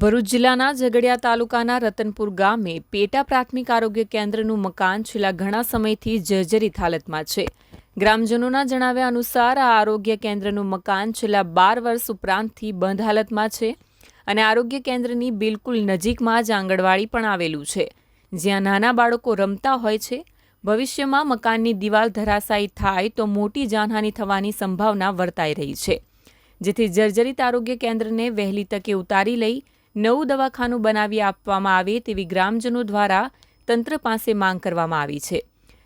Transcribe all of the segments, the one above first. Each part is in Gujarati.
ભરૂચ જિલ્લાના ઝઘડિયા તાલુકાના રતનપુર ગામે પેટા પ્રાથમિક આરોગ્ય કેન્દ્રનું મકાન છેલ્લા ઘણા સમયથી જર્જરિત હાલતમાં છે. ગ્રામજનોના જણાવ્યા અનુસાર આ આરોગ્ય કેન્દ્રનું મકાન છેલ્લા બાર વર્ષ ઉપરાંતથી બંધ હાલતમાં છે અને આરોગ્ય કેન્દ્રની બિલકુલ નજીકમાં જ આંગણવાડી પણ આવેલું છે. જ્યાં નાના બાળકો રમતા હોય છે, ભવિષ્યમાં મકાનની દિવાલ ધરાશાયી થાય તો મોટી જાનહાનિ થવાની સંભાવના વર્તાઈ રહી છે. જેથી જર્જરિત આરોગ્ય કેન્દ્રને વહેલી તકે ઉતારી લઈ નવું દવાખાનું બનાવી આપવામાં આવે તેવી ગ્રામજનો દ્વારા તંત્ર પાસે માંગ કરવામાં આવી છે.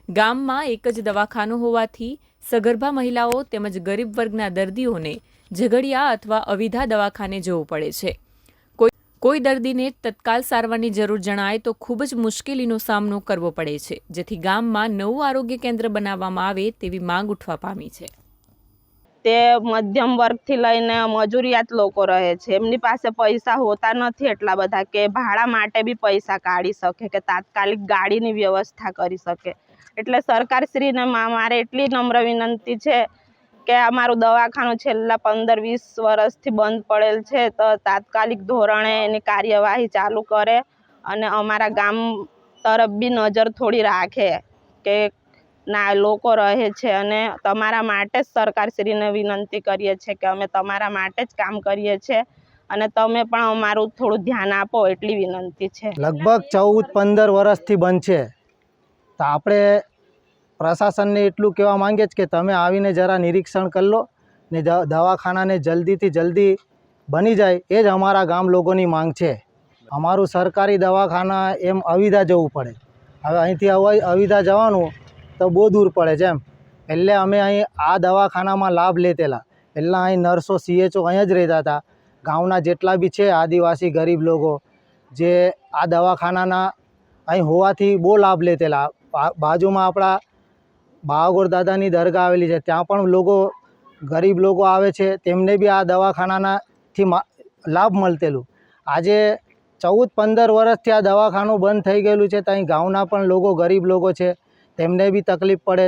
ગામમાં એક જ દવાખાનું હોવાથી સગર્ભા મહિલાઓ તેમજ ગરીબ વર્ગના દર્દીઓને ઝઘડિયા અથવા અવિધા દવાખાને જવું પડે છે. કોઈ કોઈ દર્દીને તત્કાલ સારવારની જરૂર જણાય તો ખૂબ જ મુશ્કેલીનો સામનો કરવો પડે છે, જેથી ગામમાં નવું આરોગ્ય કેન્દ્ર બનાવવામાં આવે તેવી માંગ ઉઠવા પામી છે. તે મધ્યમ વર્ગથી લઈને મજૂરિયાત લોકો રહે છે. એમની પાસે પૈસા હોતા નથી એટલા બધા કે ભાડા માટે બી પૈસા કાઢી શકે કે તાત્કાલિક ગાડીની વ્યવસ્થા કરી શકે. એટલે સરકારશ્રીને મારે એટલી નમ્ર વિનંતી છે કે અમારું દવાખાનું છેલ્લા પંદર વીસ વર્ષથી બંધ પડેલ છે તો તાત્કાલિક ધોરણે એની કાર્યવાહી ચાલુ કરે અને અમારા ગામ તરફ બી નજર થોડી રાખે કે ના લોકો રહે છે અને તમારા માટે જ સરકારશ્રીને વિનંતી કરીએ છીએ કે અમે તમારા માટે જ કામ કરીએ છીએ અને તમે પણ અમારું થોડું ધ્યાન આપો એટલી વિનંતી છે. લગભગ ચૌદ, પંદર વર્ષથી છે. તો આપણે પ્રશાસનને એટલું કહેવા માંગે છે કે તમે આવીને જરા નિરીક્ષણ કરી લો ને દવાખાનાને જલ્દીથી જલ્દી બની જાય, એ જ અમારા ગામ લોકોની માંગ છે. અમારું સરકારી દવાખાના એમ અવિધા જવું પડે. હવે અહીંથી અવ- અવિધા જવાનું તો બહુ દૂર પડે છે એમ. એટલે અમે અહીં આ દવાખાનામાં લાભ લેતેલા. પહેલાં અહીં નર્સો સીએચઓ અહીં જ રહેતા હતા. ગામના જેટલા બી છે આદિવાસી, ગરીબ લોકો, જે આ દવાખાનાના અહીં હોવાથી બહુ લાભ લેતેલા. બાજુમાં આપણા બાવાગોર દાદાની દરગાહ આવેલી છે, ત્યાં પણ લોકો, ગરીબ લોકો આવે છે, તેમને બી આ દવાખાનાનાથી લાભ મળતેલું. આજે ચૌદ પંદર વર્ષથી આ દવાખાનું બંધ થઈ ગયેલું છે, ત્યાં ગામના પણ લોકો ગરીબ લોકો છે. તેમને બી તકલીફ પડે